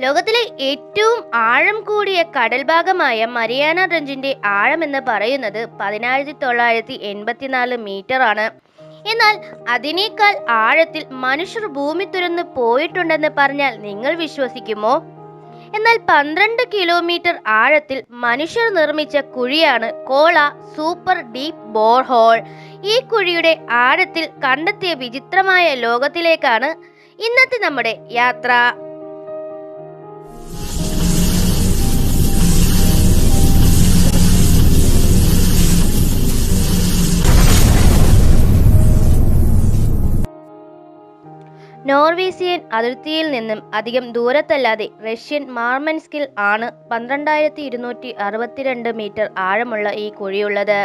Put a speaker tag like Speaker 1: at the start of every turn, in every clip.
Speaker 1: ലോകത്തിലെ ഏറ്റവും ആഴം കൂടിയ കടൽ ഭാഗമായ മരിയാന ട്രഞ്ചിന്റെ ആഴം എന്ന് പറയുന്നത് പതിനായിരത്തി തൊള്ളായിരത്തി എൺപത്തിനാല് മീറ്റർ ആണ്. എന്നാൽ അതിനേക്കാൾ ആഴത്തിൽ മനുഷ്യർ ഭൂമി തുരന്ന് പോയിട്ടുണ്ടെന്ന് പറഞ്ഞാൽ നിങ്ങൾ വിശ്വസിക്കുമോ? എന്നാൽ പന്ത്രണ്ട് കിലോമീറ്റർ ആഴത്തിൽ മനുഷ്യർ നിർമ്മിച്ച കുഴിയാണ് കോള സൂപ്പർ ഡീപ് ബോർഹോൾ. ഈ കുഴിയുടെ ആഴത്തിൽ കണ്ടെത്തിയ വിചിത്രമായ ലോകത്തിലേക്കാണ് ഇന്നത്തെ നമ്മുടെ യാത്ര. നോർവീസിയൻ അതിർത്തിയിൽ നിന്നും അധികം ദൂരത്തല്ലാതെ റഷ്യൻ മാർമൻസ്കിൽ ആണ് പന്ത്രണ്ടായിരത്തി ഇരുന്നൂറ്റി അറുപത്തിരണ്ട് മീറ്റർ ആഴമുള്ള ഈ കുഴിയുള്ളത്.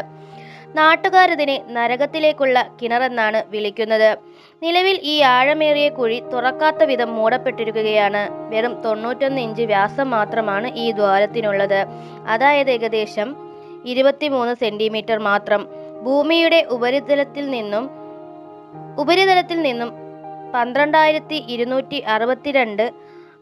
Speaker 1: നാട്ടുകാരിതിനെ നരകത്തിലേക്കുള്ള കിണറെന്നാണ് വിളിക്കുന്നത്. നിലവിൽ ഈ ആഴമേറിയ കുഴി തുറക്കാത്ത വിധം മൂടപ്പെട്ടിരിക്കുകയാണ്. വെറും തൊണ്ണൂറ്റൊന്ന് ഇഞ്ച് വ്യാസം മാത്രമാണ് ഈ ദ്വാരത്തിനുള്ളത്. അതായത് ഏകദേശം ഇരുപത്തിമൂന്ന് സെന്റിമീറ്റർ മാത്രം. ഭൂമിയുടെ ഉപരിതലത്തിൽ നിന്നും ഉപരിതലത്തിൽ നിന്നും പന്ത്രണ്ടായിരത്തി ഇരുന്നൂറ്റി അറുപത്തിരണ്ട്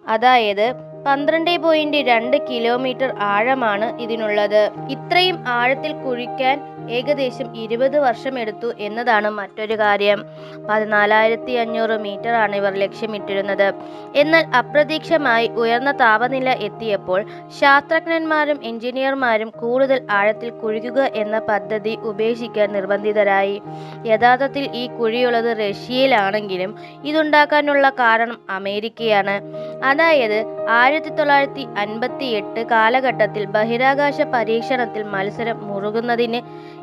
Speaker 1: അതായത് പന്ത്രണ്ട് പോയിന്റ് രണ്ട് കിലോമീറ്റർ ആഴമാണ് ഇതിനുള്ളത്. ഇത്രയും ആഴത്തിൽ കുഴിക്കാൻ ഏകദേശം ഇരുപത് വർഷം എടുത്തു എന്നതാണ് മറ്റൊരു കാര്യം. പതിനാലായിരത്തി അഞ്ഞൂറ് മീറ്റർ ആണ് ഇവർ ലക്ഷ്യമിട്ടിരുന്നത്. എന്നാൽ അപ്രതീക്ഷമായി ഉയർന്ന താപനില എത്തിയപ്പോൾ ശാസ്ത്രജ്ഞന്മാരും എഞ്ചിനീയർമാരും കൂടുതൽ ആഴത്തിൽ കുഴിക്കുക എന്ന പദ്ധതി ഉപേക്ഷിക്കാൻ നിർബന്ധിതരായി. യഥാർത്ഥത്തിൽ ഈ കുഴിയുള്ളത് റഷ്യയിലാണെങ്കിലും ഇതുണ്ടാക്കാനുള്ള കാരണം അമേരിക്കയാണ്. അതായത് ആയിരത്തി തൊള്ളായിരത്തി അൻപത്തി എട്ട് കാലഘട്ടത്തിൽ ബഹിരാകാശ പരീക്ഷണത്തിൽ മത്സരം മുറുകുന്നതിന്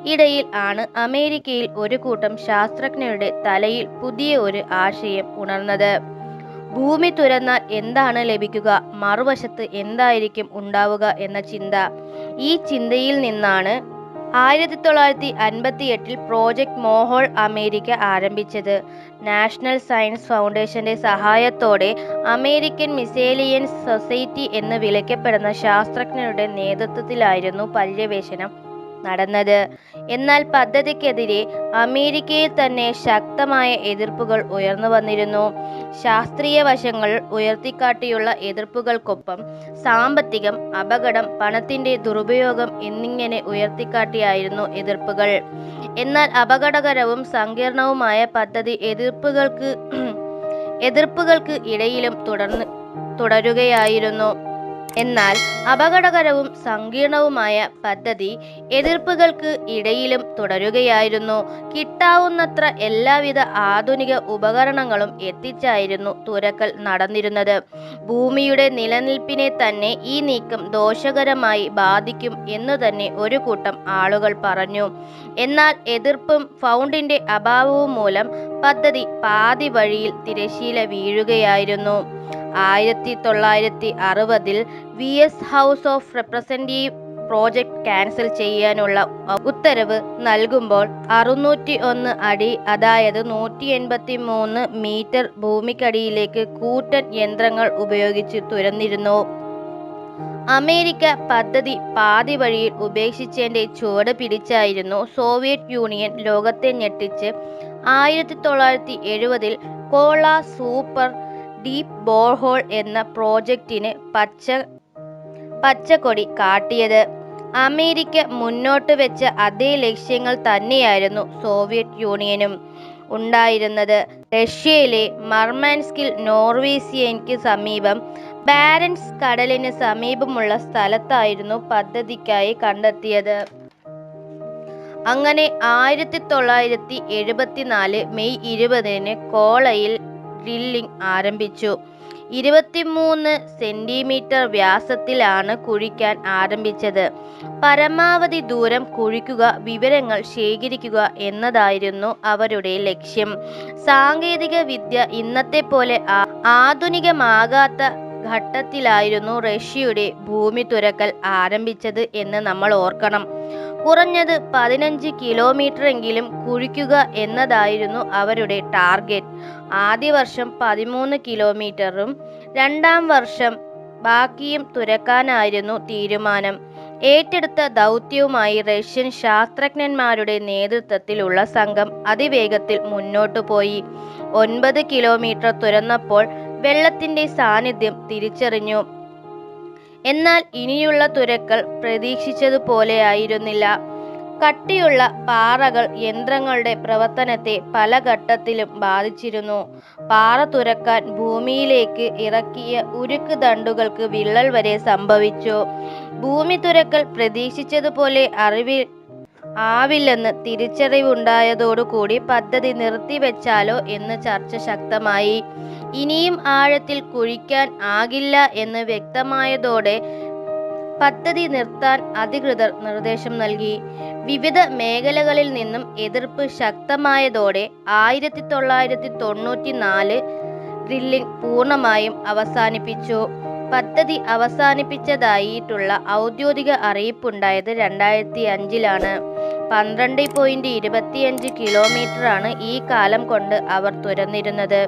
Speaker 1: ഇടയിൽ ആണ് അമേരിക്കയിൽ ഒരു കൂട്ടം ശാസ്ത്രജ്ഞരുടെ തലയിൽ പുതിയ ഒരു ആശയം ഉണർന്നത്. ഭൂമി തുരന്നാൽ എന്താണ് ലഭിക്കുക? മറുവശത്ത് എന്തായിരിക്കും ഉണ്ടാവുക എന്ന ചിന്ത. ഈ ചിന്തയിൽ നിന്നാണ് ആയിരത്തി തൊള്ളായിരത്തി അൻപത്തി എട്ടിൽ പ്രോജക്റ്റ് മോഹോൾ അമേരിക്ക ആരംഭിച്ചത്. നാഷണൽ സയൻസ് ഫൗണ്ടേഷന്റെ സഹായത്തോടെ അമേരിക്കൻ മിസേലിയൻസ് സൊസൈറ്റി എന്ന് വിളിക്കപ്പെടുന്ന ശാസ്ത്രജ്ഞരുടെ നേതൃത്വത്തിലായിരുന്നു പര്യവേഷണം. നടന്നത്. എന്നാൽ പദ്ധതിക്കെതിരെ അമേരിക്കയിൽ തന്നെ ശക്തമായ എതിർപ്പുകൾ ഉയർന്നു വന്നിരുന്നു. ശാസ്ത്രീയ വശങ്ങൾ ഉയർത്തിക്കാട്ടിയുള്ള എതിർപ്പുകൾക്കൊപ്പം സാമ്പത്തികം അപകടം പണത്തിന്റെ ദുരുപയോഗം എന്നിങ്ങനെ ഉയർത്തിക്കാട്ടിയായിരുന്നു എതിർപ്പുകൾ. എന്നാൽ അപകടകരവും സങ്കീർണവുമായ പദ്ധതി എതിർപ്പുകൾക്ക് എതിർപ്പുകൾക്ക് ഇടയിലും തുടർന്ന് തുടരുകയായിരുന്നു. എന്നാൽ അപകടകരവും സങ്കീർണവുമായ പദ്ധതി എതിർപ്പുകൾക്ക് ഇടയിലും തുടരുകയായിരുന്നു. കിട്ടാവുന്നത്ര എല്ലാവിധ ആധുനിക ഉപകരണങ്ങളും എത്തിച്ചായിരുന്നു തുരക്കൽ നടന്നിരുന്നത്. ഭൂമിയുടെ നിലനിൽപ്പിനെ തന്നെ ഈ നീക്കം ദോഷകരമായി ബാധിക്കും എന്നു തന്നെ ഒരു കൂട്ടം ആളുകൾ പറഞ്ഞു. എന്നാൽ എതിർപ്പും ഫൗണ്ടിന്റെ അഭാവവും മൂലം പദ്ധതി പാതി വഴിയിൽ തിരശീല വീഴുകയായിരുന്നു. ആയിരത്തി തൊള്ളായിരത്തി അറുപതിൽ U S house of representative project cancel ചെയ്യാനുള്ള ഉത്തരവ് നൽകുമ്പോൾ അറുന്നൂറ്റി ഒന്ന് അടി അതായത് നൂറ്റി എൺപത്തി മൂന്ന് മീറ്റർ ഭൂമിക്കടിയിലേക്ക് കൂറ്റൻ യന്ത്രങ്ങൾ ഉപയോഗിച്ച് തുരന്നിരുന്നു. അമേരിക്ക പദ്ധതി പാതി വഴിയിൽ ഉപേക്ഷിച്ചതിന്റെ ചുവട് പിടിച്ചായിരുന്നു സോവിയറ്റ് യൂണിയൻ ലോകത്തെ ഞെട്ടിച്ച് ആയിരത്തി തൊള്ളായിരത്തി എഴുപതിൽ കോള സൂപ്പർ ഡീപ്പ് ബോർഹോൾ എന്ന പ്രോജക്റ്റിന് പച്ച പച്ചക്കൊടി കാട്ടിയത്. അമേരിക്ക മുന്നോട്ട് വെച്ച അതേ ലക്ഷ്യങ്ങൾ തന്നെയായിരുന്നു സോവിയറ്റ് യൂണിയനും ഉണ്ടായിരുന്നത്. റഷ്യയിലെ മർമാൻസ്കിൽ നോർവീസിയയ്ക്ക് സമീപം ബാരൻസ് കടലിന് സമീപമുള്ള സ്ഥലത്തായിരുന്നു പദ്ധതിക്കായി കണ്ടെത്തിയത്. അങ്ങനെ ആയിരത്തി തൊള്ളായിരത്തി എഴുപത്തിനാല് മെയ് ഇരുപതിന് കോളയിൽ ഡ്രില്ലിംഗ് ആരംഭിച്ചു. ഇരുപത്തിമൂന്ന് സെന്റിമീറ്റർ വ്യാസത്തിലാണ് കുഴിക്കാൻ ആരംഭിച്ചത്. പരമാവധി ദൂരം കുഴിക്കുക വിവരങ്ങൾ ശേഖരിക്കുക എന്നതായിരുന്നു അവരുടെ ലക്ഷ്യം. സാങ്കേതിക വിദ്യ ഇന്നത്തെ പോലെ ആധുനികമാകാത്ത ഘട്ടത്തിലായിരുന്നു റഷ്യയുടെ ഭൂമി തുരക്കൽ ആരംഭിച്ചത് എന്ന് നമ്മൾ ഓർക്കണം. കുറഞ്ഞത് പതിനഞ്ച് കിലോമീറ്ററെങ്കിലും കുഴിക്കുക എന്നതായിരുന്നു അവരുടെ ടാർഗറ്റ്. ആദ്യ വർഷം പതിമൂന്ന് കിലോമീറ്ററും രണ്ടാം വർഷം ബാക്കിയും തുരക്കാനായിരുന്നു തീരുമാനം. ഏറ്റെടുത്ത ദൗത്യവുമായി റഷ്യൻ ശാസ്ത്രജ്ഞന്മാരുടെ നേതൃത്വത്തിലുള്ള സംഘം അതിവേഗത്തിൽ മുന്നോട്ടു പോയി. ഒൻപത് കിലോമീറ്റർ തുരന്നപ്പോൾ വെള്ളത്തിന്റെ സാന്നിധ്യം തിരിച്ചറിഞ്ഞു. എന്നാൽ ഇനിയുള്ള തുരക്കൽ പ്രതീക്ഷിച്ചതുപോലെയായിരുന്നില്ല. കട്ടിയുള്ള പാറകൾ യന്ത്രങ്ങളുടെ പ്രവർത്തനത്തെ പല ഘട്ടത്തിലും ബാധിച്ചിരുന്നു. പാറ തുരക്കാൻ ഭൂമിയിലേക്ക് ഇറക്കിയ ഉരുക്ക് ദണ്ടുകൾക്ക് വിള്ളൽ വരെ സംഭവിച്ചു. ഭൂമി തുരക്കൽ പ്രതീക്ഷിച്ചതുപോലെ അറിവിൽ ആവില്ലെന്ന് തിരിച്ചറിവുണ്ടായതോടുകൂടി പദ്ധതി നിർത്തിവെച്ചാലോ എന്ന് ചർച്ച ശക്തമായി. ഇനിയും ആഴത്തിൽ കുഴിക്കാൻ ആകില്ല എന്ന് വ്യക്തമായതോടെ പദ്ധതി നിർത്താൻ അധികൃതർ നിർദ്ദേശം നൽകി. വിവിധ മേഖലകളിൽ നിന്നും എതിർപ്പ് ശക്തമായതോടെ ആയിരത്തി തൊള്ളായിരത്തി തൊണ്ണൂറ്റി നാല് ഡ്രില്ലിംഗ് പൂർണമായും അവസാനിപ്പിച്ചു. പദ്ധതി അവസാനിപ്പിച്ചതായിട്ടുള്ള ഔദ്യോഗിക അറിയിപ്പുണ്ടായത് രണ്ടായിരത്തി അഞ്ചിലാണ് പന്ത്രണ്ട് പോയിന്റ് ഇരുപത്തിയഞ്ച് കിലോമീറ്ററാണ് ഈ കാലം കൊണ്ട് അവർ തുരന്നിരുന്നത്.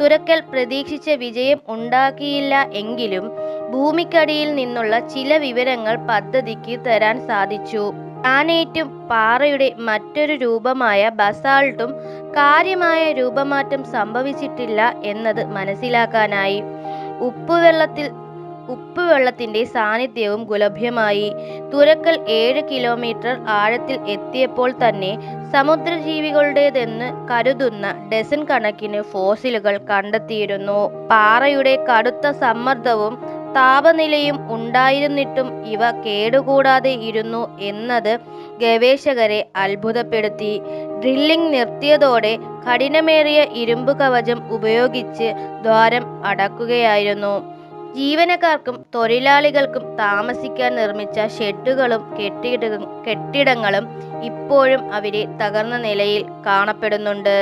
Speaker 1: തുരക്കൽ പ്രതീക്ഷിച്ച വിജയം ഉണ്ടാക്കിയില്ല എങ്കിലും ഭൂമിക്കടിയിൽ നിന്നുള്ള ചില വിവരങ്ങൾ പദ്ധതിക്ക് തരാൻ സാധിച്ചു. ഗ്രാനൈറ്റും പാറയുടെ മറ്റൊരു രൂപമായ ബസാൾട്ടും കാര്യമായ രൂപമാറ്റം സംഭവിച്ചിട്ടില്ല എന്നത് മനസ്സിലാക്കാനായി. ഉപ്പുവെള്ളത്തിൽ ഉപ്പുവെള്ളത്തിന്റെ സാന്നിധ്യവും ഗുലഭ്യമായി. തുരക്കൽ ഏഴ് കിലോമീറ്റർ ആഴത്തിൽ എത്തിയപ്പോൾ തന്നെ സമുദ്രജീവികളുടേതെന്ന് കരുതുന്ന ഡസൻ കണക്കിന് ഫോസിലുകൾ കണ്ടെത്തിയിരുന്നു. പാറയുടെ കടുത്ത സമ്മർദ്ദവും താപനിലയും ഉണ്ടായിരുന്നിട്ടും ഇവ കേടുകൂടാതെ ഇരുന്നു എന്നത് ഗവേഷകരെ അത്ഭുതപ്പെടുത്തി. ഡ്രില്ലിംഗ് നിർത്തിയതോടെ കഠിനമേറിയ ഇരുമ്പ് കവചം ഉപയോഗിച്ച് ദ്വാരം അടക്കുകയായിരുന്നു. ജീവനക്കാർക്കും തൊഴിലാളികൾക്കും താമസിക്കാൻ നിർമ്മിച്ച ഷെഡുകളും കെട്ടിട കെട്ടിടങ്ങളും ഇപ്പോഴും അവരെ തകർന്ന നിലയിൽ കാണപ്പെടുന്നുണ്ട്.